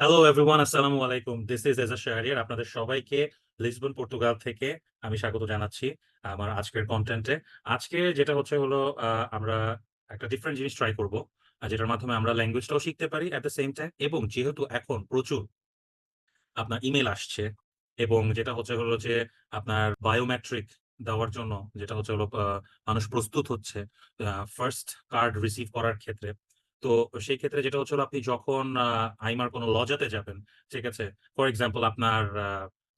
Hello everyone আসসালামু আলাইকুম this is এজা শাহরিয়ার আপনাদের সবাইকে লিসবন পর্তুগাল থেকে আমি স্বাগত জানাচ্ছি আমার আজকের কন্টেন্টে আজকে যেটা হচ্ছে হলো আমরা একটা ডিফারেন্ট জিনিস ট্রাই করব যেটার মাধ্যমে আমরা ল্যাঙ্গুয়েজটাও শিখতে পারি অ্যাট দ্য সেম টাইম এবং যেহেতু এখন প্রচুর আপনার ইমেল আসছে, এবং যেটা হচ্ছে হলো যে আপনার বায়োমেট্রিক দেওয়ার জন্য, যেটা হচ্ছে হলো মানুষ প্রস্তুত হচ্ছে ফার্স্ট কার্ড রিসিভ করার ক্ষেত্রে তো সেই ক্ষেত্রে যেটা হচ্ছে হলো আপনি যখন আইমার কোনো লজাতে যাবেন, ঠিক আছে? ফর এক্সাম্পল আপনার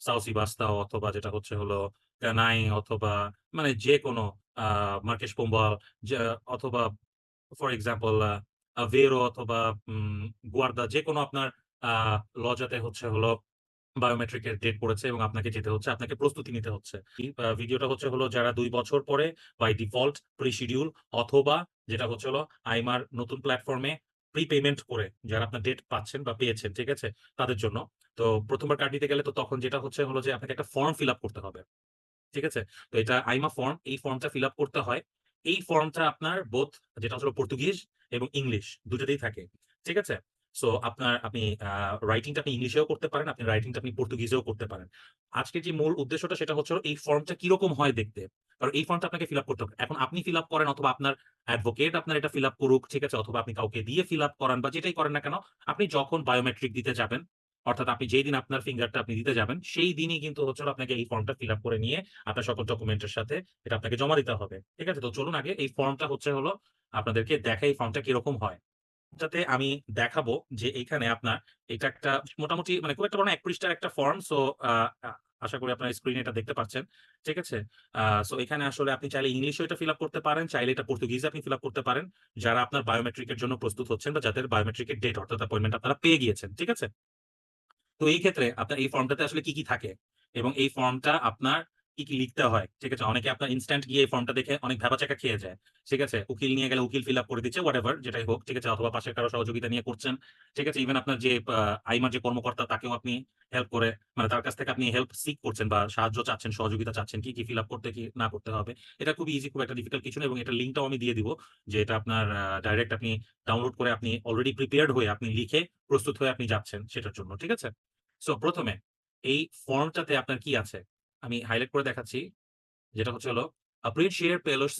সাউসি বাস্তাও অথবা যেটা হচ্ছে হলো কানাই অথবা মানে যে কোনো মার্কেশ পোম্বাল অথবা ফর এক্সাম্পল ভেরো অথবা গুয়ার্দা যে কোনো আপনার লজাতে হচ্ছে হলো বায়োমেট্রিকের ডেট পড়েছে এবং আপনাকে যেতে হচ্ছে, আপনাকে প্রস্তুতি নিতে হচ্ছে। ভিডিওটা হচ্ছে হলো যারা দুই বছর পরে বাই ডিফল্ট প্রি শিডিউল অথবা যেটা হচ্ছে হলো আইমার নতুন প্ল্যাটফর্মে প্রি পেমেন্ট করে যারা আপনার ডেট পাচ্ছেন বা পেয়েছেন, ঠিক আছে? তাদের জন্য। তো প্রথমবার কার্ড নিতে গেলে তো তখন যেটা হচ্ছে হলো যে আপনাকে একটা ফর্ম ফিল আপ করতে হবে, ঠিক আছে? তো এটা আইমা ফর্ম এই ফর্মটা ফিল আপ করতে হয়। এই ফর্মটা আপনার বোধ যেটা হচ্ছে পর্তুগিজ এবং ইংলিশ দুটোতেই থাকে, ঠিক আছে? সো আপনার আপনি রাইটিংটা আপনি ইংলিশেও করতে পারেন, আপনি রাইটিংটা আপনি পর্তুগিজেও করতে পারেন। আজকে যে মূল উদ্দেশ্যটা সেটা হচ্ছে এই ফর্মটা কীরকম হয় দেখতে। কারণ এই ফর্মটা আপনাকে ফিল আপ করতে হবে। এখন আপনি ফিল আপ করেন অথবা আপনার অ্যাডভোকেট আপনার এটা ফিল আপ করুক, ঠিক আছে? অথবা আপনি কাউকে দিয়ে ফিল আপ করান বা যেটাই করেন না কেন, আপনি যখন বায়োমেট্রিক দিতে যাবেন, অর্থাৎ আপনি যেই দিন আপনার ফিঙ্গারটা আপনি দিতে যাবেন, সেই দিনই কিন্তু হচ্ছে আপনাকে এই ফর্মটা ফিল আপ করে নিয়ে আপনার সকল ডকুমেন্টের সাথে এটা আপনাকে জমা দিতে হবে, ঠিক আছে? তো চলুন আগে এই ফর্মটা হচ্ছে হলো আপনাদেরকে দেখা এই ফর্মটা কীরকম হয়। যাতে আমি দেখাবো যে এখানে আপনার এটা একটা মোটামুটি মানে খুব একটা বড় এক পৃষ্ঠার একটা ফর্ম সো আশা করি আপনার স্ক্রিনে এটা দেখতে পাচ্ছেন। ঠিক আছে? সো এখানে আসলে আপনি চাইলে ইংলিশও এটা ফিল আপ করতে পারেন, চাইলে এটা পর্তুগিজ আপনি ফিল আপ করতে পারেন। যারা আপনার বায়োমেট্রিকের জন্য প্রস্তুত হচ্ছেন বা যাদের বায়োমেট্রিকের ডেট অর্থাৎ অ্যাপয়েন্টমেন্ট আপনারা পেয়ে গিয়েছেন, ঠিক আছে? তো এই ক্ষেত্রে আপনার এই ফর্মটাতে আসলে কি কি থাকে? এবং এই ফর্মটা আপনার কি কি লিখতে হয়, ঠিক আছে? অনেকে আপনার ইনস্ট্যান্ট গিয়ে এই ফর্মটা দেখে অনেক ভেবাচাকা খেয়ে যায়, ঠিক আছে? উকিল নিয়ে গেলে উকিল ফিল আপ করে দিচ্ছে হোয়াট যেটাই হোক, ঠিক আছে? অথবা পাশের কারও সহযোগিতা নিয়ে করছেন, ঠিক আছে? ইভেন আপনার যে আইমার যে কর্মকর্তা, তাকেও আপনি হেল্প করে মানে তার কাছ থেকে আপনি হেল্প সিক করছেন বা সাহায্য চাচ্ছেন, সহযোগিতা চাচ্ছেন, কি কি ফিল আপ করতে, কি না করতে হবে, এটা খুবই ইজি খুব একটা ডিফিকাল্ট কিছু না এবং এটা লিঙ্কটাও আমি দিয়ে দিব, যে এটা আপনার ডাইরেক্ট আপনি ডাউনলোড করে আপনি অলরেডি প্রিপেয়ার্ড হয়ে আপনি লিখে প্রস্তুত হয়ে আপনি যাচ্ছেন সেটার জন্য, ঠিক আছে? সো প্রথমে এই ফর্মটাতে আপনার কি আছে? আমি হাইলাইট করে দেখাচ্ছি। যেটা হচ্ছে হলো appreciar pelos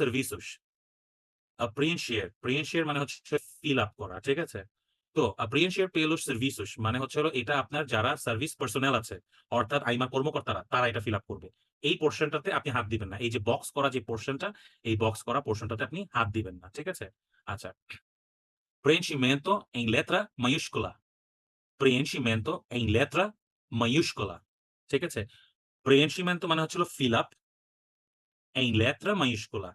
মানে হচ্ছে ফিল আপ করা, ঠিক আছে? তো মানে হচ্ছে হলো, এটা আপনার যারা সার্ভিস পার্সোনাল আছে, অর্থাৎ কর্মকর্তারা, তারা এটা ফিল আপ করবে। এই পোর্শনটাতে আপনি হাত দিবেন না। এই যে বক্স করা যে পোর্শনটা এই বক্স করা পোর্শনটাতে আপনি হাত দিবেন না, ঠিক আছে? আচ্ছা। Preenchimento em letra maiúscula preenchimento em letra maiúscula ঠিক আছে? Preenchimento মানে হচ্ছিল ফিল আপ এই লেত্রা মাইস্কুলা।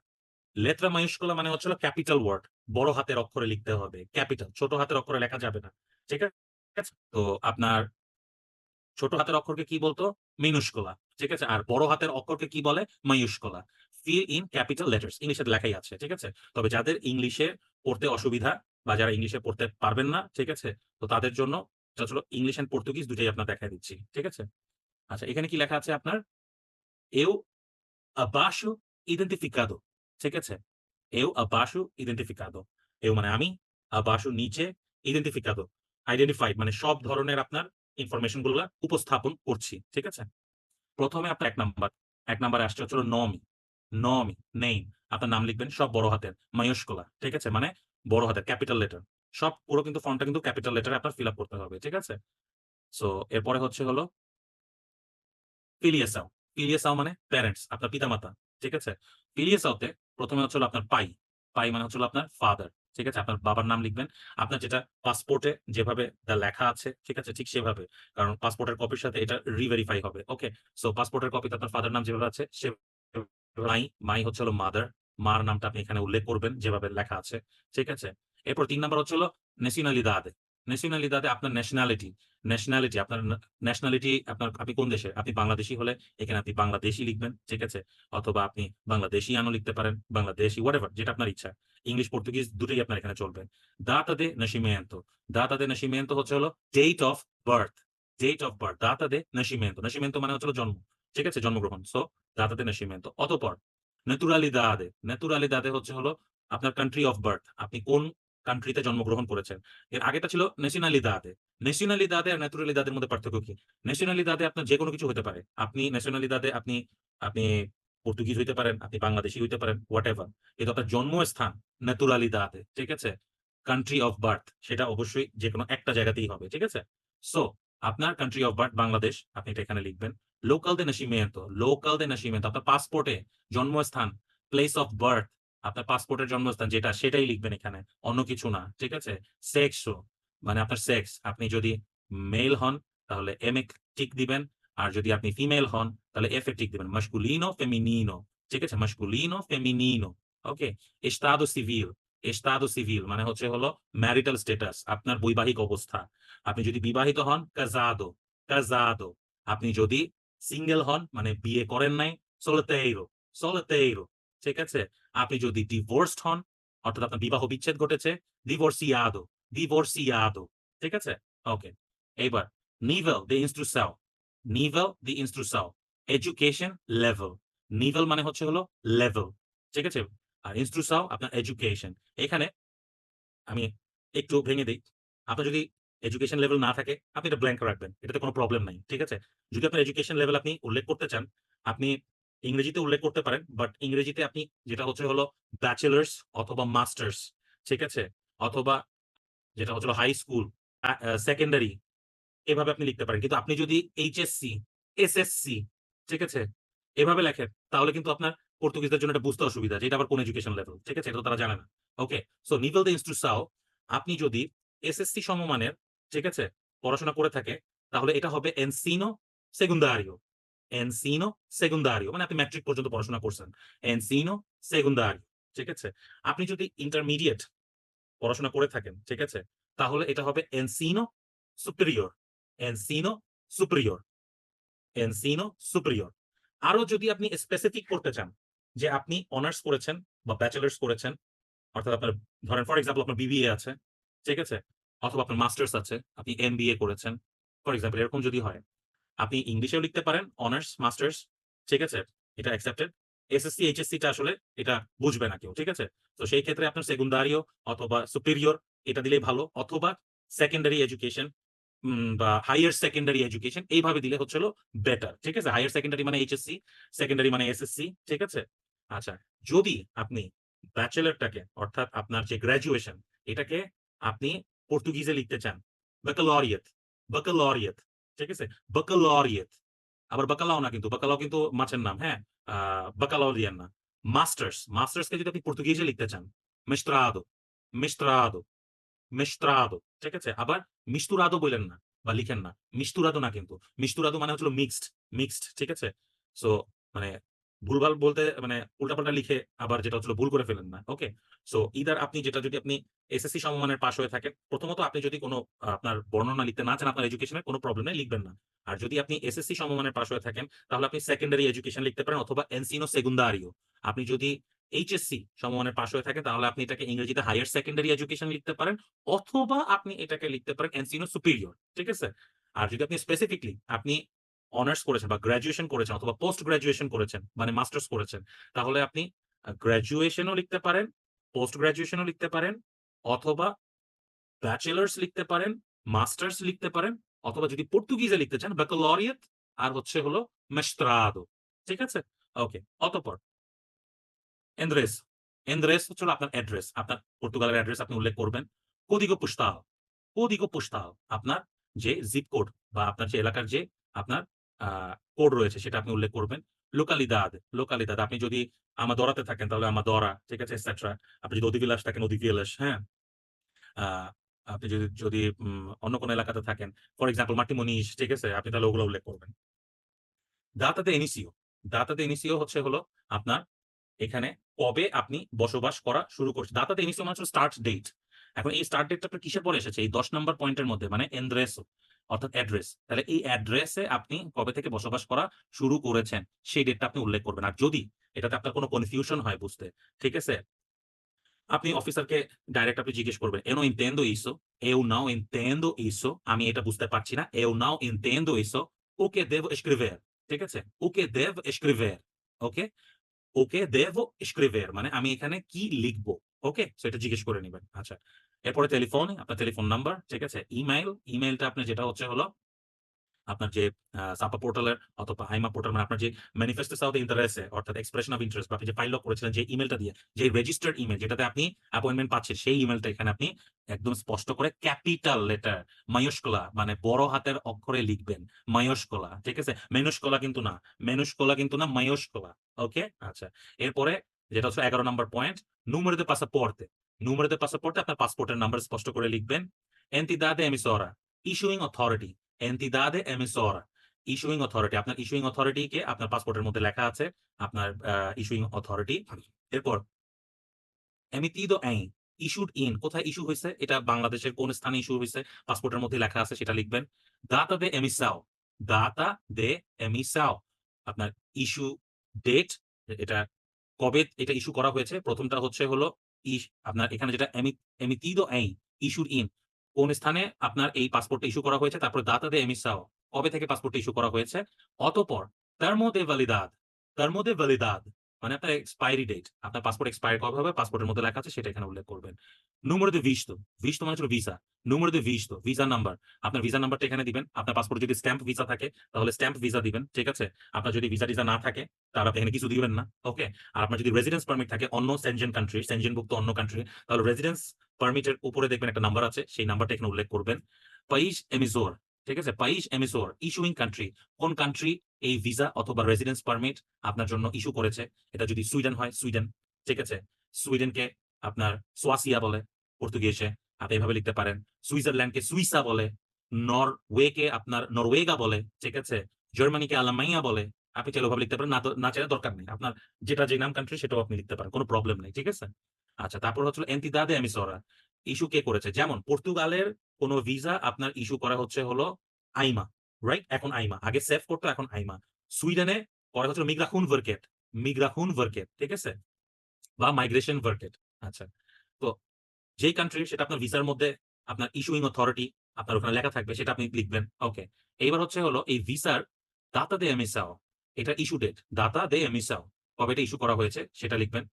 লেত্রা মাইস্কুলা মানে হচ্ছিল ক্যাপিটাল ওয়ার্ড বড় হাতের অক্ষরে লিখতে হবে ক্যাপিটাল ছোট হাতের অক্ষরে লেখা যাবে না, ঠিক আছে? তো আপনার ছোট হাতের অক্ষরকে কি বলতো? মিনুস্কুলা ঠিক আছে? আর বড় হাতের অক্ষরকে কি বলে? মাইস্কুলা। ফিল ইন ক্যাপিটাল লেটার্স ইংলিশে লেখাই আছে, ঠিক আছে? তবে যাদের ইংলিশে পড়তে অসুবিধা বা যারা ইংলিশে পড়তে পারবেন না, ঠিক আছে? তো তাদের জন্য হলো ইংলিশ এন্ড পর্তুগিজ দুটাই আপনার দেখা দিচ্ছি, ঠিক আছে? আচ্ছা এখানে কি লেখা আছে আপনার? এও abaixo identificado ঠিক আছে? eu abaixo identificado eu মানে আমি abaixo নিচে identificado আইডেন্টিফাইড মানে সব ধরনের আপনার ইনফরমেশনগুলো উপস্থাপন করছি, ঠিক আছে? প্রথমে আপনার এক নাম্বার, এক নাম্বারে আসছে হচ্ছে নমি নমি নেই আপনার নাম লিখবেন সব বড় হাতের মায়স্কোলা ঠিক আছে? মানে বড় হাতের, ক্যাপিটাল লেটার, সব পুরো কিন্তু ফর্মটা কিন্তু ক্যাপিটাল লেটারে আপনার ফিল করতে হবে, ঠিক আছে? সো, এরপরে হচ্ছে হলো ফিলিয়াসাও ফিলিয়াসাও মানে প্যারেন্টস আপনার পিতামাতা, ঠিক আছে? ফিলিয়াসাওতে প্রথমে হচ্ছে আপনার পাই পাই মানে হচ্ছে আপনার ফাদার ঠিক আছে? আপনার বাবার নাম লিখবেন, আপনার যেটা পাসপোর্টে যেভাবে লেখা আছে, ঠিক আছে? ঠিক সেভাবে, কারণ পাসপোর্টের কপির সাথে এটা রিভেরিফাই হবে ওকে সো পাসপোর্টের কপিতে আপনার ফাদার নাম যেভাবে আছে সে মাই মাই হচ্ছে হলো মাদার মার নামটা আপনি এখানে উল্লেখ করবেন যেভাবে লেখা আছে, ঠিক আছে? এরপর তিন নাম্বার হচ্ছে হলো ন্যাশনালিদাদে ন্যাশনালিদাদে আপনার ন্যাশনালিটি ন্যাশনালিটি আপনার ন্যাশনালিটি আপনার, আপনি কোন দেশের? আপনি বাংলাদেশি হলে এখানে আপনি বাংলাদেশি লিখবেন, ঠিক আছে? অথবা আপনি বাংলাদেশি আনো লিখতে পারেন, বাংলাদেশি হোয়াট যেটা আপনার ইচ্ছা। ইংলিশ পর্তুগিজ দুটোই আপনার এখানে চলবে। দাতা দে নাসিমেন্তো দাতা দে নাসিমেন্তো হচ্ছে হলো date of birth date of birth দাতা দে নাসিমেন্তো নাসিমেন্তো মানে হচ্ছে জন্ম, ঠিক আছে? জন্মগ্রহণ সো দাতা দে নাসিমেন্তো অতপর ন্যাতুরালিদাদে ন্যাতুরালিদাদে হচ্ছে হলো আপনার কান্ট্রি অফ বার্থ আপনি কোন কান্ট্রিতে জন্মগ্রহণ করেছেন। এর আগেরটা ছিল nacionalidade. nacionalidade আর এর মধ্যে পার্থক্য কি? nacionalidade আপনার যেকোনো কিছু হতে পারে। আপনি nacionalidade আপনি আপনি পর্তুগিজ হইতে পারেন, আপনি বাংলাদেশী হইতে পারেন, হোয়াটএভার। কিন্তু আপনার জন্মস্থান naturalidade ঠিক আছে? কান্ট্রি অফ বার্থ সেটা অবশ্যই যেকোনো একটা জায়গাতেই হবে। ঠিক আছে? সো আপনার কান্ট্রি অফ বার্থ বাংলাদেশ, আপনি এটা এখানে লিখবেন। Local de nacimiento, local de nacimiento আপনার পাসপোর্টে জন্মস্থান, প্লেস অফ বার্থ আপনার পাসপোর্টের জন্মস্থান যেটা সেটাই লিখবেন এখানে। অন্য কিছু না। ঠিক আছে? সেক্সও মানে আপনার সেক্স আপনি যদি মেল হন তাহলে এম এ টিক দিবেন। আর যদি আপনি ফিমেল হন তাহলে এফ এ টিক দিবেন। masculino, feminino ঠিক আছে? masculino, feminino ওকে? estado civil, estado civil মানে হচ্ছে হলো ম্যারিটাল স্ট্যাটাস আপনার বৈবাহিক অবস্থা। আপনি যদি বিবাহিত হন casado, casado আপনি যদি সিঙ্গেল হন মানে বিয়ে করেন নাই solteiro, solteiro ঠিক আছে? আপনি যদি ডিভোর্সড হন অর্থাৎ আপনার বিবাহ বিচ্ছেদ ঘটেছে divorciado, divorciado ঠিক আছে? ওকে। এইবার nível de instrução, nível de instrução education level. Nibble মানে হচ্ছে হলো লেভেল। ঠিক আছে? আর instrução আপনার এডুকেশন। এখানে আমি একটু ভেঙে দেই। আপনার যদি এডুকেশন লেভেল না থাকে আপনি এটা ব্ল্যাংক রাখবেন। এটাতে কোনো প্রবলেম নাই। ঠিক আছে? যদি আপনার এডুকেশন লেভেল আপনি উল্লেখ করতে চান, আপনি ইংরেজিতে উল্লেখ করতে পারেন। বাট ইংরেজিতে আপনি যেটা হচ্ছে হলো ব্যাচেলর্স অথবা মাস্টার্স ঠিক আছে? অথবা যেটা হচ্ছে হাই স্কুল, সেকেন্ডারি এভাবে আপনি লিখতে পারেন। কিন্তু আপনি যদি এইচএসসি, এসএসসি ঠিক আছে? এভাবে লেখেন তাহলে কিন্তু আপনার পর্তুগিজদের জন্য এটা বুঝতে অসুবিধা যে এটা আবার কোন এডুকেশন লেভেল। ঠিক আছে? এটা তারা জানে না। Okay? So nibble de instrução আপনি যদি এসএসসি সমমানের ঠিক আছে? পড়াশোনা করে থাকে তাহলে এটা হবে ensino secundario, ensino secundario মানে আপনি ম্যাট্রিক পর্যন্ত পড়াশোনা করছেন। ensino secundario ঠিক আছে? আপনি যদি ইন্টারমিডিয়েট পড়াশোনা করে থাকেন, ঠিক আছে? তাহলে এটা হবে ensino superior, ensino superior, ensino superior আরও যদি আপনি স্পেসিফিক করতে চান যে আপনি অনার্স করেছেন বা ব্যাচেলর্স করেছেন অর্থাৎ আপনার ধরেন ফর এক্সাম্পল আপনার বিবিএ আছে, ঠিক আছে? অথবা আপনার মাস্টার্স আছে, আপনি এমবিএ করেছেন। ফর এক্সাম্পল এরকম যদি হয়, আপনি ইংলিশেও লিখতে পারেন অনার্স, মাস্টার্স ঠিক আছে? এটা অ্যাকসেপ্টেড। এসএসসি, এইচএসসি টা আসলে এটা বুঝবে না কেউ। ঠিক আছে? তো সেই ক্ষেত্রে আপনার সেকুন্ডারিও অথবা সুপিরিয়র এটা দিলেই ভালো অথবা সেকেন্ডারি এডুকেশন বা হাইয়ার সেকেন্ডারি এডুকেশন এইভাবে দিলে হচ্ছে বেটার। ঠিক আছে? হাইয়ার সেকেন্ডারি মানে এইচএসসি, সেকেন্ডারি মানে এসএসসি ঠিক আছে? আচ্ছা, যদি আপনি ব্যাচেলরটাকে অর্থাৎ আপনার যে গ্র্যাজুয়েশন এটাকে আপনি পর্তুগিজে লিখতে চান। baccalaureate, baccalaureate ঠিক আছে? baccalaureate আবার বাকালাও না কিন্তু, বাকালাও কিন্তু মাছের নাম, হ্যাঁ? আ না। মাস্টার্স, মাস্টার্সকে যদি আপনি পর্তুগিজে লিখতে চান, mestrado, mestrado, mestrado ঠিক আছে? আবার মিস্তুরাদো বলেন না বা লিখেন না। মিস্তুরাদো না কিন্তু। মিস্তুরাদো মানে হচ্ছিল মিক্সড, মিক্সড ঠিক আছে? সো মানে ভুলভাল বলতে মানে উল্টাপাল্টা লিখে আবার যেটা হচ্ছিল ভুল করে ফেলেন না। ওকে? সো ইদার আপনি যেটা যদি আপনি এসএসসি সমমানের পাশ হয়ে থাকেন, প্রথমত আপনি যদি কোনো আপনার বর্ণনা লিখতে না চান আপনার এডুকেশন কোনো প্রবলেম নাই লিখবেন না। আর যদি আপনি এসএসসি সমমানের পাশ হয়ে থাকেন তাহলে আপনি সেকেন্ডারি এডুকেশন লিখতে পারেন অথবা ensino secundario আপনি যদি এইচএসসি সমমানের পাশ হয়ে থাকেন তাহলে আপনি এটাকে ইংরেজিতে হায়ার সেকেন্ডারি এডুকেশন লিখতে পারেন অথবা আপনি এটাকে লিখতে পারেন ensino সুপিরিয়র ঠিক আছে? আর যদি আপনি স্পেসিফিকলি আপনি অনার্স করেছেন বা গ্র্যাজুয়েশন করেছেন অথবা পোস্ট গ্র্যাজুয়েশন করেছেন মানে মাস্টার্স করেছেন তাহলে আপনি আ গ্র্যাজুয়েশনও লিখতে পারেন, পোস্ট গ্র্যাজুয়েশনও লিখতে পারেন অথবা ব্যাচেলর্স লিখতে পারেন, মাস্টার্স লিখতে পারেন অথবা যদি পর্তুগিজে লিখতে চান baccalaureate আর হচ্ছে হলো mestrado ঠিক আছে? ওকে। অতঃপর endereço, endereço হচ্ছে আপনার অ্যাড্রেস। আপনার পর্তুগালের অ্যাড্রেস আপনি উল্লেখ করবেন। código postal, código postal আপনার যে জিপ কোড বা আপনার যে এলাকার যে আপনার কোড রয়েছে সেটা আপনি উল্লেখ করবেন। localidade, localidade আপনি যদি আমাদোরাতে থাকেন তাহলে আমাদোরা ঠিক আছে? এটসেট্রা। আপনি যদি ওদিভিলাস থাকেন ওদিভিলাস, হ্যাঁ? আপনি যদি যদি অন্য কোন এলাকাতে থাকেন, ফর এক্সাম্পল মাটিমনিশ ঠিক আছে? আপনি তাহলে ওগুলো উল্লেখ করবেন। data এনিসিও de inicio হচ্ছে হলো আপনার এখানে কবে আপনি বসবাস করা শুরু করছেন। de inicio মানে স্টার্ট ডেট। এখন এই স্টার্ট ডেটটা আপনার কিসের পরে এসেছে? এই দশ নম্বর পয়েন্টের মধ্যে মানে endereço অর্থাৎ অ্যাড্রেস। তাহলে এই অ্যাড্রেসে আপনি কবে থেকে বসবাস করা শুরু করেছেন সেই ডেটটা আপনি উল্লেখ করবেন। আর যদি এটাতে আপনার কোন কনফিউশন হয় বুঝতে, ঠিক আছে? আপনি অফিসারকে ডাইরেক্ট আপনি জিজ্ঞেস করবেন, "Eu não entendo isso, eu não entendo isso" আমি এটা বুঝতে পারছি না। "Eu não entendo isso, o que devo escrever" ঠিক আছে? ওকে que devo ওকে ওকে? "O que devo মানে আমি এখানে কি লিখব ওকে? সেটা জিজ্ঞেস করে নিবেন। আচ্ছা। এরপরে টেলিফোন, আপনার টেলিফোন নাম্বার, ঠিক আছে? ইমেইল, ইমেইলটা আপনার যেটা হচ্ছে হলো আপনার যে সাপা পোর্টালের অথবা আইমা পোর্টাল মানে আপনার যে ম্যানিফেস্টোস অফ ইন্টারেস্টে অর্থাৎ এক্সপ্রেশন অফ ইন্টারেস্ট আপনি যে ফাইল লক করেছিলেন যে ইমেইলটা দিয়ে, যে রেজিস্টার্ড ইমেইল যেটাতে আপনি অ্যাপয়েন্টমেন্ট পাচ্ছেন সেই ইমেইলটা এখানে আপনি একদম স্পষ্ট করে ক্যাপিটাল লেটার মায়োস্কোলা মানে বড় হাতের অক্ষরে লিখবেন। মায়োস্কোলা, ঠিক আছে? মেনুস্কোলা কিন্তু না। মেনুস্কোলা কিন্তু না, মায়োস্কোলা। ওকে? আচ্ছা। এরপরে যেটা হচ্ছে এগারো নম্বর point, número de pasaporte. De pasaporte আপনার পাসপোর্টের নাম্বার স্পষ্ট করে লিখবেন। entidad emisora, issuing authority entidad emisora, issuing authority আপনার ইস্যুইং অথরিটি কে আপনার পাসপোর্টের মধ্যে লেখা আছে। আপনার ইস্যুইং অথরিটি। এরপর emitido em, ইস্যুড ইন কোথায় ইস্যু হইছে? এটা বাংলাদেশের কোন স্থানে ইস্যু হইছে? পাসপোর্টের মধ্যে লেখা আছে সেটা লিখবেন। data de emissão, data de emissão আপনার ইস্যু ডেট এটা কবে এটা ইস্যু করা হয়েছে? প্রথমটা হচ্ছে হলো আপনার এখানে যেটা এমি ইন কোন স্থানে আপনার এই পাসপোর্টটা ইস্যু করা হয়েছে? তারপর দে এমি emissão কবে থেকে পাসপোর্টটা ইস্যু করা হয়েছে? অতপর, তার মধ্যে ভ্যালিদাদ, তার মধ্যে validade মানে আপনার এক্সপায়ারি ডেট। আপনার পাসপোর্ট এক্সপায়ার কবে হবে? পাসপোর্টের মধ্যে লেখা আছে সেটা এখানে উল্লেখ করবেন। número তো visto, তো মানে হচ্ছে visa. número de visto, visa number. আপনার ভিসা নাম্বারটা এখানে দিবেন। আপনার পাসপোর্ট যদি স্ট্যাম্প ভিসা থাকে তাহলে স্ট্যাম্প ভিসা দিবেন। ঠিক আছে? আপনার যদি ভিসা-টিসা না থাকে তাহলে আপনি এখানে কিছু দিবেন না। ওকে? আর আপনার যদি রেসিডেন্স পারমিট থাকে অন্য সেনজেন কান্ট্রি, সেনজেনভুক্ত অন্য কান্ট্রি তাহলে রেসিডেন্স পারমিটের উপরে দেখবেন একটা নাম্বার আছে। সেই নাম্বারটা এখানে উল্লেখ করবেন। país emisor, ঠিক আছে? país emisor, issuing country কোন কান্ট্রি এই ভিসা অথবা রেসিডেন্স পারমিট আপনার জন্য ইস্যু করেছে। এটা যদি সুইডেন হয়, সুইডেন। ঠিক আছে? সুইডেনকে আপনার সোয়াসিয়া বলে পর্তুগিজে। আপনি এভাবে লিখতে পারেন। সুইজারল্যান্ডকে সুইসা বলে। নরওয়েকে আপনার নরওয়েগা বলে। ঠিক আছে? জার্মানিকে আলামাইয়া বলে। আপনি চাইলে ওভাবে লিখতে পারেন। না না চাইলে দরকার নেই। আপনার যেটা যে নাম কান্ট্রি সেটাও আপনি লিখতে পারেন। কোনো প্রবলেম নেই। ঠিক আছে? আচ্ছা তারপর হচ্ছে হলো entidad emisora, ইস্যু কে করেছে? যেমন পর্তুগালের কোন ভিসা আপনার ইস্যু করা হচ্ছে হলো আইমা, রাইট? এখন আইমা। আগে সেফ করতো এখন আইমা। সুইডেনে করা হচ্ছিল migrationsverket, migrationsverket ঠিক আছে? বা মাইগ্রেশন ভার্কেট। আচ্ছা। তো যেই কান্ট্রি সেটা আপনার ভিসার মধ্যে আপনার ইস্যুইং অথরিটি আপনার ওখানে লেখা থাকবে সেটা আপনি লিখবেন। ওকে। এইবার হচ্ছে হলো এই ভিসার data de emissão এটা issue date. data de emissão কবে এটা ইস্যু করা হয়েছে সেটা লিখবেন।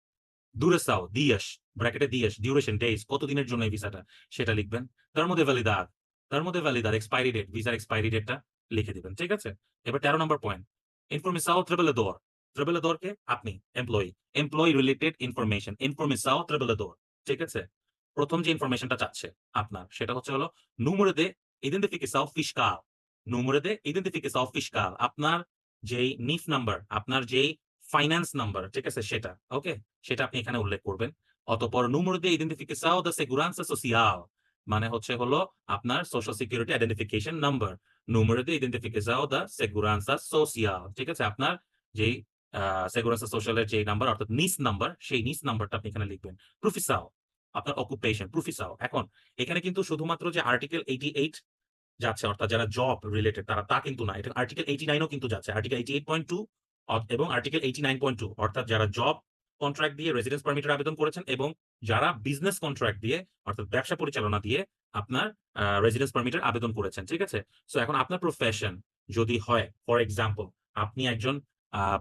duração dias ব্র্যাকেটে dias ডিউরেশন ডেইজ কতদিনের জন্য এই ভিসাটা সেটা লিখবেন। termo de validade, termo de validade expiry date ভিসার এক্সপায়ারি ডেটটা লিখে দিবেন। ঠিক আছে? এবার 13 number point. informação trabalhador, trabalhador কে আপনি employee, employee related information, informação trabalhador ঠিক আছে? ১ম যে ইনফরমেশনটা চাচ্ছে আপনার সেটা হচ্ছে হলো número de identificação fiscal, número de identificação fiscal আপনার যেই নিফ নাম্বার, আপনার যেই ফাইন্যান্স নাম্বার ঠিক আছে সেটা। ওকে? সেটা আপনি এখানে উল্লেখ করবেন। অতঃপর número de identificação da segurança social মানে হচ্ছে হলো আপনার social security identification number. número de identificação da segurança social ঠিক আছে? আপনার যেই social এর যে নাম্বার অর্থাৎ নিস নাম্বার সেই নিস নাম্বারটা আপনি এখানে লিখবেন। profissão আপনার অকুপেশন, profissão এখন এখানে কিন্তু শুধুমাত্র যে আর্টিকেল 88 যাচ্ছে অর্থাৎ যারা জব রিলেটেড তারা তা কিন্তু না। এটা আর্টিকেল 89 ও কিন্তু যাচ্ছে। আর্টিকেল 88.2 অ এবং আর্টিকেল 89.2 অর্থাৎ যারা জব কন্ট্রাক্ট দিয়ে রেসিডেন্স পারমিটের আবেদন করেছেন এবং যারা বিজনেস কন্ট্রাক্ট দিয়ে অর্থাৎ ব্যবসা পরিচালনা দিয়ে আপনার রেসিডেন্স পারমিটের আবেদন করেছেন। ঠিক আছে? সো এখন আপনার প্রফেশন যদি হয় ফর এক্সাম্পল আপনি একজন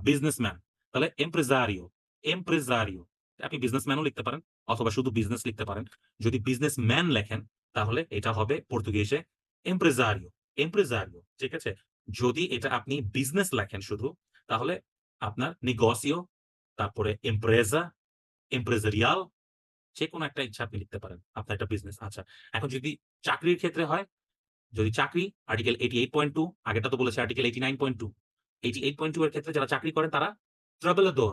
বিজনেসম্যান তাহলে empresario, empresario আপনি বিজনেসম্যানও লিখতে পারেন অথবা শুধু বিজনেস লিখতে পারেন। যদি বিজনেসম্যান লেখেন তাহলে এটা হবে পর্তুগিজে empresario, empresario ঠিক আছে? যদি এটা আপনি বিজনেস লেখেন শুধু তাহলে আপনার negócio তারপরে empresa, empresarial যেকোনো একটা ইচ্ছা আপনি লিখতে পারেন। আপনার একটা বিজনেস আচ্ছা। এখন যদি চাকরির ক্ষেত্রে হয়, যদি চাকরি আর্টিকেল 88.2 আগেরটা তো বলেছি আর্টিকেল 89.2 88.2 এর ক্ষেত্রে যারা চাকরি করেন তারা trabalhador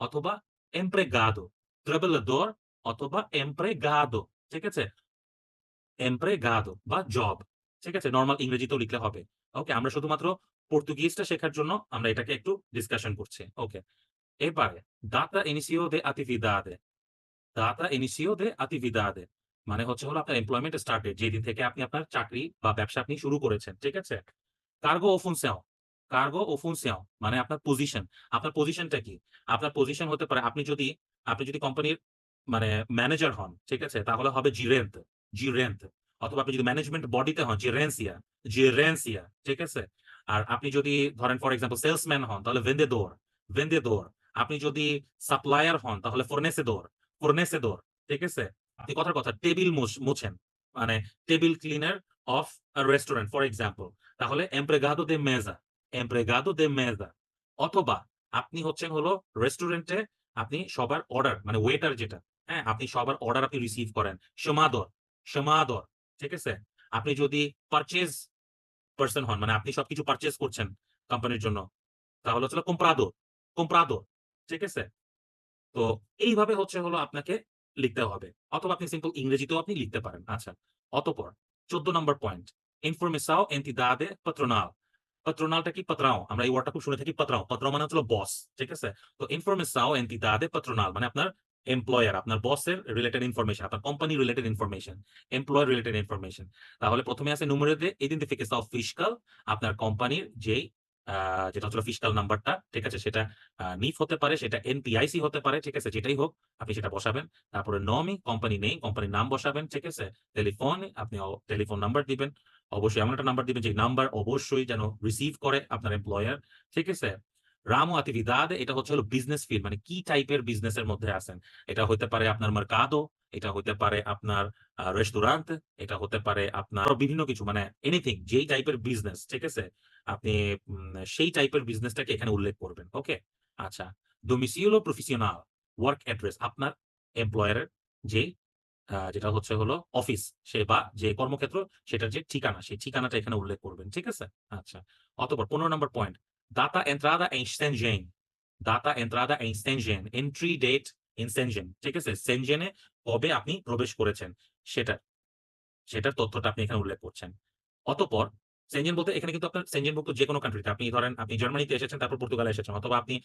অথবা empregado, trabalhador অথবা empregado ঠিক আছে? empregado বা জব। ঠিক আছে? নর্মাল ইংরেজিতেও লিখলে হবে। ওকে? আমরা শুধুমাত্র পর্তুগিজটা শেখার জন্য আমরা এটাকে একটু ডিসকাশন করছি। ওকে। এবারে data início de atividade, data início de atividade মানে হচ্ছে হলো আপনার এমপ্লয়মেন্ট স্টার্ট ডেট যেদিন থেকে আপনি আপনার চাকরি বা ব্যবসা আপনি শুরু করেছেন। ঠিক আছে? ou função, cargo ou função মানে আপনার পজিশন। আপনার পজিশনটা কি? আপনার পজিশন হতে পারে আপনি যদি আপনি যদি কোম্পানির মানে ম্যানেজার হন, ঠিক আছে? তাহলে হবে gerente, gerente অথবা আপনি যদি ম্যানেজমেন্ট বডিতে হন gerencia, gerencia ঠিক আছে? আর আপনি যদি ধরেন ফর এক্সাম্পল সেলসম্যান হন তাহলে vendedor, vendedor আপনি যদি সাপ্লায়ার হন তাহলে fornecedor, fornecedor ঠিক আছে? আপনি কথার কথা টেবিল মুছেন। মানে table cleaner of restaurant for example. তাহলে empregado de mesa, empregado de mesa অথবা আপনি হচ্ছেন হলো রেস্টুরেন্টে আপনি সবার অর্ডার মানে ওয়েটার যেটা, হ্যাঁ? আপনি সবার অর্ডার আপনি রিসিভ করেন। সমাদর সমাদর ঠিক আছে? আপনি যদি পারচেজ পারসন হন মানে আপনি সবকিছু পারচেজ করছেন কোম্পানির জন্য। তাহলে হচ্ছে comprador, comprador ঠিক আছে? তো এইভাবে হচ্ছে হলো আপনাকে লিখতে হবে। অথবা আপনি সিম্পল ইংরেজিতেও আপনি লিখতে পারেন। আচ্ছা। অতঃপর ১৪ number point Informação entidade patronal patronalটা কি? পাত্রাও। আমরা এই ওয়ার্ডটা খুব শুনে থাকি পাত্রাও। পাত্রাও মানে হচ্ছে হলো বস। ঠিক আছে? তো Informação entidade patronal মানে আপনার এমপ্লয়ার, আপনার বসের রিলেটেড ইনফরমেশন, আপনার company related information, employer related information. তাহলে ১ম এ আছে número de অফ fiscal আপনার কোম্পানির যেই যেটা হচ্ছে ফিসকাল নাম্বারটা, ঠিক আছে? সেটা NIF হতে পারে, সেটা NPIC হতে পারে, ঠিক আছে? যেটাই হোক আপনি সেটা বসাবেন। তারপরে নমি কোম্পানি নেই কোম্পানির নাম বসাবেন, ঠিক আছে? টেলিফোন আপনি টেলিফোন নাম্বার দিবেন। অবশ্যই এমন একটা নাম্বার দিবেন যে নাম্বার অবশ্যই যেন রিসিভ করে আপনার এমপ্লয়ার, ঠিক আছে? রামো atividade এটা হচ্ছে হলো বিজনেস ফিল্ড মানে কি টাইপের বিজনেস এর মধ্যে আছেন। এটা হতে পারে আপনার মার্কাদো, এটা হতে পারে আপনার রেস্টুরেন্ট, এটা হতে পারে আপনার বিভিন্ন কিছু মানে এনিথিং যেই টাইপের বিজনেস, ঠিক আছে? আপনি সেই টাইপের বিজনেসটাকে এখানে উল্লেখ করবেন। ওকে? আচ্ছা। Domicilio profissional ওয়ার্ক অ্যাড্রেস আপনার এমপ্লয়ারের যে যেটা হচ্ছে হলো অফিস সে বা যে কর্মক্ষেত্র সেটার যে ঠিকানা, সেই ঠিকানাটা এখানে উল্লেখ করবেন। ঠিক আছে? আচ্ছা। অতপর পনেরো নম্বর পয়েন্ট দাতা em Schengen, data entrada em Schengen, entry date ঠিক আছে? সেনজেনে কবে আপনি প্রবেশ করেছেন সেটা সেটার তথ্যটা আপনি এখানে উল্লেখ করছেন। অতঃপর Schengen বলতে এখানে কিন্তু আপনার Schengen-ভুক্ত যেকোনো কান্ট্রিতে আপনি ধরেন আপনি জার্মানিতে এসেছেন তারপর পর্তুগালে এসেছেন অথবা আপনি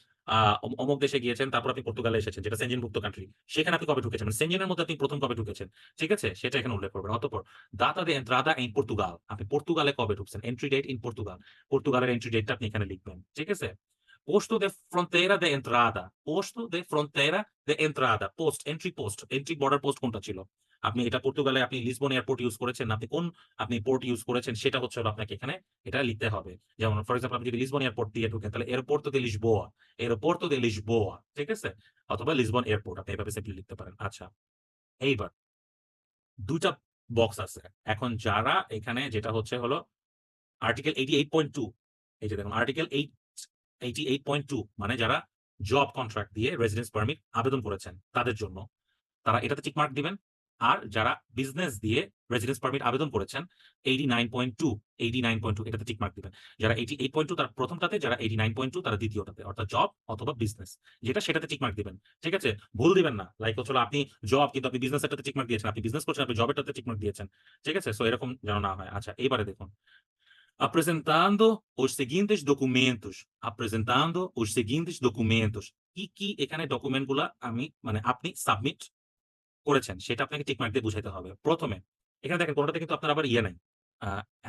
অমুক দেশে গিয়েছেন তারপর আপনি পর্তুগালে এসেছেন যেটা Schengen-ভুক্ত কান্ট্রি। সেখানে আপনি কবে ঢুকেছেন? মানে এর মধ্যে আপনি ১ম কবে ঢুকেছেন? ঠিক আছে? সেটা এখানে উল্লেখ করবেন। অতঃপর data de entrada em Portugal আপনি পর্তুগালে কবে ঢুকছেন? entry date in Portugal পর্তুগালের এন্ট্রি ডেটটা আপনি এখানে লিখবেন। ঠিক আছে? Posto de fronteira de entrada, posto de fronteira de entrada, post entry post, entry border post কোনটা ছিল? আপনি এটা পর্তুগালে আপনি লিসবন এয়ারপোর্ট ইউস করেছেন, আপনি কোন আপনি পোর্ট ইউস করেছেন সেটা হচ্ছে আপনাকে এখানে এটা লিখতে হবে। যেমন ফর এক্সাম্পল আপনি যদি লিসবন এয়ারপোর্ট দিয়ে ঢুকেন তাহলে Aeroporto de Lisboa, Aeroporto de Lisboa ঠিক আছে? অথবা লিসবন এয়ারপোর্ট আপনি এভাবে সিম্পলি লিখতে পারেন। আচ্ছা। এইবার ২ টা বক্স আছে। এখন যারা এখানে যেটা হচ্ছে হলো আর্টিকেল 88.2 এই যে দেখুন আর্টিকেল 8 88.2 মানে যারা জব কন্ট্রাক্ট দিয়ে রেসিডেন্স পারমিট আবেদন করেছেন তাদের জন্য। তারা এটাতে টিক মার্ক দিবেন। আর যারা বিজনেস দিয়ে রেসিডেন্স পারমিট আবেদন করেছেন 89.2, 89.2 এটাতে টিক মার্ক দিবেন। যারা 88.2 তারা ১ম টাতে, যারা 89.2 তারা ২য় টাতে। অর্থাৎ জব অথবা বিজনেস। যেটা সেটাতে টিক মার্ক দিবেন। ঠিক আছে? ভুল দিবেন না। লাইক হচ্ছে আপনি জব কিন্তু আপনি বিজনেস এরটাতে টিক মার্ক দিয়েছেন। আপনি বিজনেস করছেন, আপনি জবেরটাতে টিক মার্ক দিয়েছেন। ঠিক আছে? সো এরকম যেন না হয়। আচ্ছা এইবারে দেখুন। Apresentando os seguintes documentos, apresentando os seguintes documentos কি, কি এখানে ডকুমেন্টগুলা আমি মানে আপনি সাবমিট করেছেন সেটা আপনাকে টিক মার্ক দিয়ে বুঝাইতে হবে। ১ম এ এখানে দেখেন কোনটাতে কিন্তু আপনার আবার ইয়ে নাই।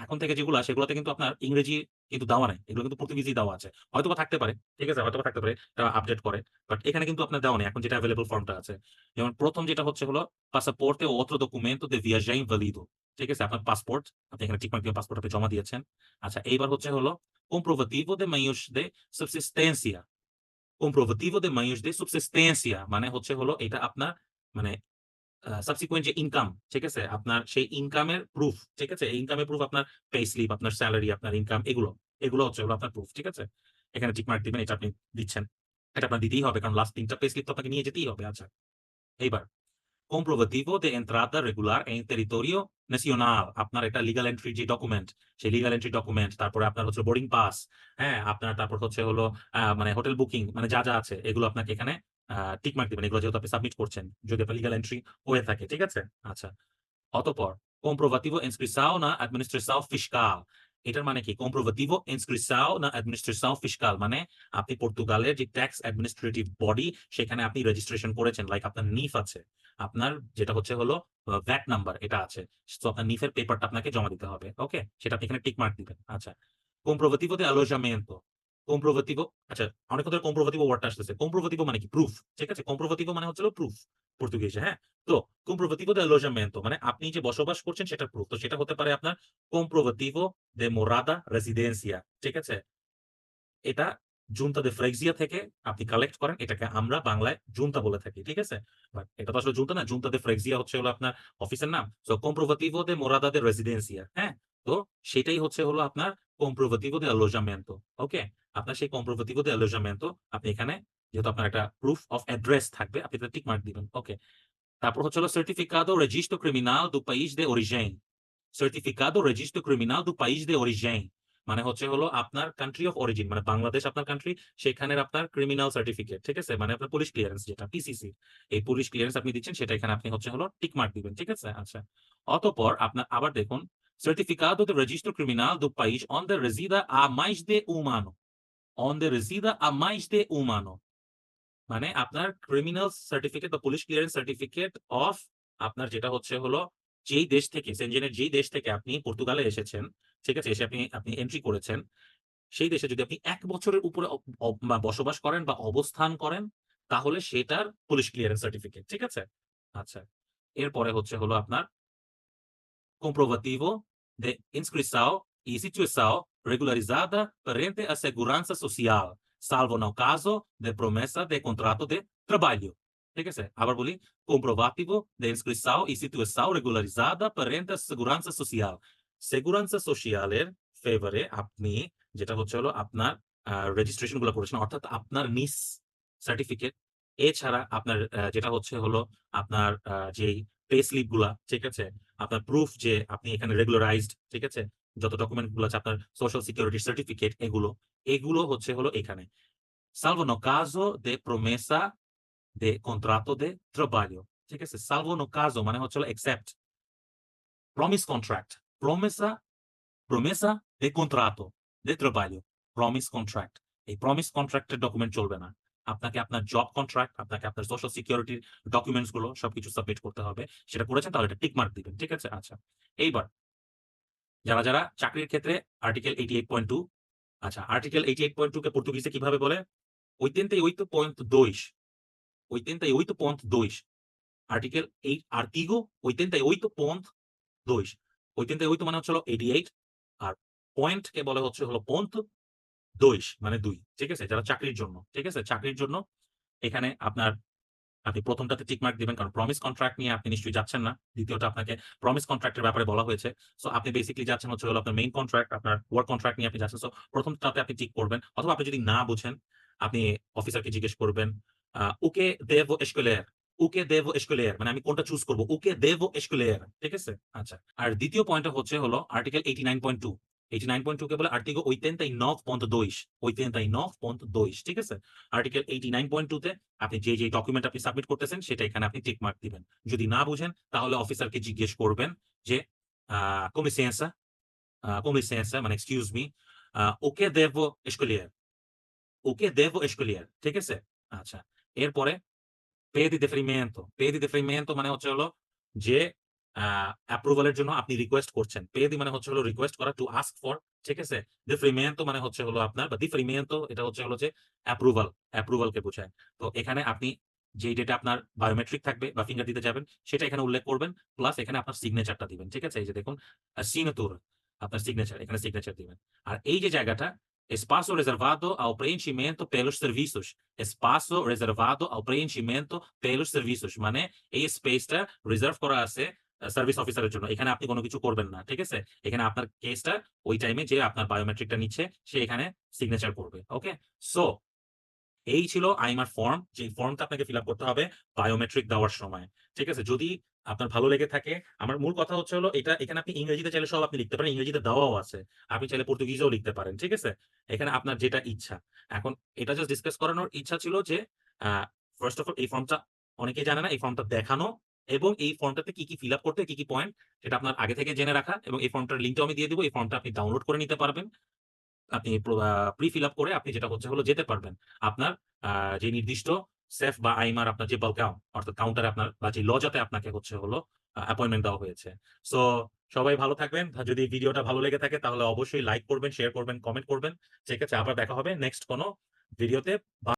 এখন থেকে যেগুলা সেগুলাতে কিন্তু আপনার ইংরেজি কিন্তু দেওয়া নাই। এগুলো কিন্তু পর্তুগিজই দেওয়া আছে। হয়তোবা থাকতে পারে। ঠিক আছে? হয়তোবা থাকতে পারে। আপডেট করে। বাট এখানে কিন্তু আপনার দেওয়া নেই। এখন যেটা এভেইলেবল ফর্মটা আছে। যেমন 1ম যেটা হচ্ছে হলো ou outro documento de viagem válido ঠিক আছে? আপনার পাসপোর্ট আপনি এখানে টিক মার্ক দিয়ে পাসপোর্ট আপনি জমা দিয়েছেন। আচ্ছা এইবার হচ্ছে হলো comprovativo de meios de subsistência, comprovativo de meios de subsistência মানে হচ্ছে হলো এটা আপনার মানে সাবসিকুয়েন্ট যে ইনকাম, ঠিক আছে? আপনার সেই ইনকামের প্রুফ, ঠিক আছে? ইনকামের প্রুফ আপনার পে স্লিপ, আপনার সেলারি, আপনার ইনকাম এগুলো। এগুলো হচ্ছে আপনার প্রুফ, ঠিক আছে? এখানে টিক মার্ক দিবেন এটা আপনি দিচ্ছেন। এটা আপনার দিতেই হবে কারণ লাস্ট ৩ টা পে স্লিপ তো আপনাকে নিয়ে যেতেই হবে। আচ্ছা। এইবার comprovativo de entrada regular en territorio nacional আপনার একটা লিগ্যাল এন্ট্রি যে ডকুমেন্ট, সেই লিগ্যাল এন্ট্রি ডকুমেন্ট, তারপরে আপনার হচ্ছে বোর্ডিং পাস, হ্যাঁ? আপনার তারপর হচ্ছে হলো মানে হোটেল বুকিং মানে যা, যা আছে এগুলো আপনাকে এখানে টিক মার্ক দিবেন। এগুলো যেহেতু আপনি সাবমিট করছেন। যদি আপনার লিগ্যাল এন্ট্রি হয়ে থাকে। ঠিক আছে? আচ্ছা। অতঃপর comprovativo inscrição na administração fiscal, এটার মানে কি? comprovativo inscrição na administração fiscal মানে আপনি পর্তুগালের যে ট্যাক্স অ্যাডমিনিস্ট্রেটিভ বডি সেখানে আপনি রেজিস্ট্রেশন করেছেন। লাইক আপনার নিফ আছে। আপনার যেটা হচ্ছে হলো ভ্যাট নাম্বার এটা আছে। সো আপনার নিফের পেপারটা আপনাকে জমা দিতে হবে। ওকে? সেটা আপনি এখানে টিক মার্ক দিবেন। আচ্ছা। comprovativo de alojamento, আচ্ছা comprovativo ওয়ার্ডটা আসতেছে। মানে কি? প্রুফ। ঠিক আছে? মানে প্রুফ পর্তুগিজে, হ্যাঁ? তো alojamento মানে আপনি যে বসবাস করছেন সেটার প্রুফ। তো সেটা হতে পারে আপনার de morada, residencia ঠিক আছে? এটা জুনতা দে ফ্রেক্সিয়া থেকে আপনি কালেক্ট করেন এটাকে আমরা বাংলায় জুনতা বলে থাকি ঠিক আছে এটা তো আসলে জুনতা না জুনতা দে ফ্রেক্সিয়া হচ্ছে হলো আপনার অফিসের নাম সো কম্প্রোভাতিভো দে মোরাদা দে রেসিডেন্সিয়া হ্যাঁ তো সেটাই হচ্ছে হলো আপনার কম্প্রোভাতিভো দে আলোজামেন্টো ওকে আপনার সেই কম্প্রোভাতিভো দে আলোজামেন্টো আপনি এখানে যেহেতু আপনার একটা প্রুফ অফ অ্যাড্রেস থাকবে, আপনি এটা টিক মার্ক দিবেন ওকে তারপর হচ্ছে হলো সার্টিফিকাদো রেজিস্ট্রো ক্রিমিনাল দু পাইস দে অরিজিন সার্টিফিকাদো রেজিস্ট্রো ক্রিমিনাল দু পাইস দে অরিজিন মানে হচ্ছে হলো আপনার কান্ট্রি অফ অরিজিন মানে বাংলাদেশ আপনার কান্ট্রি সেখানের আপনার ক্রিমিনাল সার্টিফিকেট ঠিক আছে? মানে আপনার পুলিশ ক্লিয়ারেন্স যেটা পিসিসি এই পুলিশ ক্লিয়ারেন্স আপনি দিচ্ছেন, সেটা এখানে আপনি হচ্ছে হলো টিক মার্ক দিবেন, ঠিক আছে? আচ্ছা। অতঃপর আপনার, আবার দেখুন certificado de registro criminal do país onde resida há mais de um ano. Onde resida há mais de um ano. মানে আপনার ক্রিমিনাল সার্টিফিকেট বা পুলিশ ক্লিয়ারেন্স সার্টিফিকেট অফ আপনার যেটা হচ্ছে হলো যেই দেশ থেকে, সেনজেনের যেই দেশ থেকে আপনি পর্তুগালে এসেছেন, ঠিক আছে, এসে আপনি আপনি এন্ট্রি করেছেন, সেই দেশে যদি আপনি এক বছরের উপরে বসবাস করেন বা অবস্থান করেন, তাহলে সেটার পুলিশ ক্লিয়ারেন্স সার্টিফিকেট ঠিক আছে? আচ্ছা এরপরে হচ্ছে হলো আপনার comprovativo de inscrição e situação regularizada perante a segurança social, salvo no caso de promessa de contrato de trabalho. ঠিক আছে আবার বলি comprovativo de inscrição e situação regularizada perante a segurança social. segurança social এর ফেভারে আপনি যেটা হচ্ছে হলো আপনার রেজিস্ট্রেশন গুলো করেছেন অর্থাৎ আপনার নিস সার্টিফিকেট এছাড়া আপনার যেটা হচ্ছে হলো আপনার যেই পে স্লিপগুলা, ঠিক আছে? আপনার প্রুফ যে আপনি এখানে রেগুলারাইজড ঠিক আছে? যত ডকুমেন্টগুলো আছে আপনার সোশ্যাল সিকিউরিটি সার্টিফিকেট এগুলো এগুলো হচ্ছে হলো এখানে। ঠিক আছে? মানে হচ্ছে হলো promise contract, promesa promesa de contrato promise contract এই প্রমিস কন্ট্রাক্টের ডকুমেন্ট চলবে না। আপনাকে আপনার জব কন্ট্রাক্ট আপনাকে আপনার সোশ্যাল সিকিউরিটির ডকুমেন্টসগুলো সবকিছু সাবমিট করতে হবে। সেটা করেছেন, তাহলে এটা টিক মার্ক দিবেন, ঠিক আছে? আচ্ছা এইবার যারা যারা চাকরির ক্ষেত্রে article eighty eight point two আচ্ছা article eighty eight point two কে পর্তুগিজে কীভাবে বলে? ওইতেন্তে ওইতো পয়েন্ট দোইশ ওইতেন্তে ওইতো পয়েন্ট দোইশ আর্টিকেল এইট আর্টিগো ওইতেন্তে ওইতো পয়েন্ট দোইশ ওইতেন্তে ওইতো মানে হচ্ছে হলো এইটি এইট আর পয়েন্ট কে বলে হচ্ছে হলো পয়েন্ট দোইশ মানে দুই, ঠিক আছে? যারা চাকরির জন্য, ঠিক আছে? চাকরির জন্য এখানে আপনার, আপনি প্রথমটাতে টিকমার্ক দিবেন, কারণ প্রমিস কন্ট্রাক্ট নিয়ে আপনি নিশ্চয়ই যাচ্ছেন না। দ্বিতীয়টা আপনাকে প্রমিস কন্ট্রাক্টের ব্যাপারে বলা হয়েছে। সো আপনি বেসিক্যালি যাচ্ছেন হচ্ছে হলো আপনার মেইন কন্ট্রাক্ট আপনার ওয়ার্ক কন্ট্রাক্ট নিয়ে আপনি যাচ্ছেন। সো প্রথমটাতে আপনি টিক করবেন। অথবা আপনি যদি না বুঝেন, আপনি অফিসারকে জিজ্ঞেস করবেন ওকে দেব এসকোলেয়ার ওকে দেব এসকোলেয়ার মানে আমি কোনটা চুজ করব? ওকে দেব এসকোলেয়ার ঠিক আছে? আচ্ছা। আর দ্বিতীয় পয়েন্টটা হচ্ছে হলো article eighty nine point two eighty nine point two কে বলে আর্টিকেল ওইতেন্তাই নভ পন্থ দোইশ ওইতেন্তাই নভ পন্থ দোইশ ঠিক আছে? Article eighty nine point two তে আপনি যে যে ডকুমেন্ট আপনি সাবমিট করতেছেন সেটা এখানে আপনি টিক মার্ক দিবেন। যদি না বুঝেন তাহলে অফিসারকে জিজ্ঞেস করবেন যে com licença ah, com licença মানে excuse me o que devo escolher o que devo escolher ঠিক আছে? আচ্ছা এরপরে দি deferimento দি deferimento মানে হচ্ছে হলো যে অ্যাপ্রুভালের জন্য আপনি রিকোয়েস্ট করছেন। পে দি মানে হচ্ছে হলো রিকোয়েস্ট করা টু আস্ক ফর ঠিক আছে? Deferimento মানে হচ্ছে হলো আপনার, বা deferimento এটা হচ্ছে হলো যে অ্যাপ্রুভাল অ্যাপ্রুভালকে বোঝায়। তো এখানে আপনি যে ডেটা আপনার বায়োমেট্রিক থাকবে বা ফিঙ্গার দিতে যাবেন, সেটা এখানে উল্লেখ করবেন প্লাস এখানে আপনার সিগনেচারটা দিবেন, ঠিক আছে? এই যে দেখুন সিগনেতুর আপনার সিগনেচার এখানে সিগনেচার দিবেন। আর এই যে জায়গাটা espaço reservado ao preenchimento pelos serviços। Espaço reservado ao preenchimento pelos serviços মানে এই স্পেসটা রিজার্ভ করা আছে সার্ভিস অফিসারের জন্য। এখানে আপনি কোনো কিছু করবেন না, ঠিক আছে? এখানে আপনার কেসটা ওই টাইমে যে আপনার বায়োমেট্রিকটা নিচ্ছে, সে এখানে সিগনেচার করবে ওকে সো এই ছিল আইমার ফর্ম যে ফর্মটা আপনাকে ফিল করতে হবে বায়োমেট্রিক দেওয়ার সময়, ঠিক আছে? যদি আপনার ভালো লেগে থাকে, আমার মূল কথা হচ্ছে হলো এটা, এখানে আপনি ইংরেজিতে চাইলে সব আপনি লিখতে পারেন, ইংরেজিতে দেওয়াও আছে। আপনি চাইলে পর্তুগিজেও লিখতে পারেন, ঠিক আছে? এখানে আপনার যেটা ইচ্ছা। এখন এটা জাস্ট ডিসকাস করানোর ইচ্ছা ছিল যে ফার্স্ট অফ অল এই ফর্মটা অনেকে জানে না, এই ফর্মটা দেখানো এবং এই ফর্মটাতে কি কি ফিল আপ করতে কি কি পয়েন্ট, সেটা আপনার আগে থেকে জেনে রাখা এবং এই ফর্মটার লিঙ্কটাও আমি দিয়ে দিব। এই ফর্মটা আপনি ডাউনলোড করে নিতে পারবেন। আপনি প্রি ফিল করে আপনি যেটা হচ্ছে হলো যেতে পারবেন। আপনার যে নির্দিষ্ট সেফ বা আইমার আপনার যে বলকাম অর্থাৎ কাউন্টারে আপনার বা যে লজাতে আপনাকে হচ্ছে হলো অ্যাপয়েন্টমেন্ট দেওয়া হয়েছে। সো সবাই ভালো থাকবেন। যদি ভিডিওটা ভালো লেগে থাকে, তাহলে অবশ্যই লাইক করবেন শেয়ার করবেন কমেন্ট করবেন। ঠিক আছে, আবার দেখা হবে নেক্সট কোনো ভিডিওতে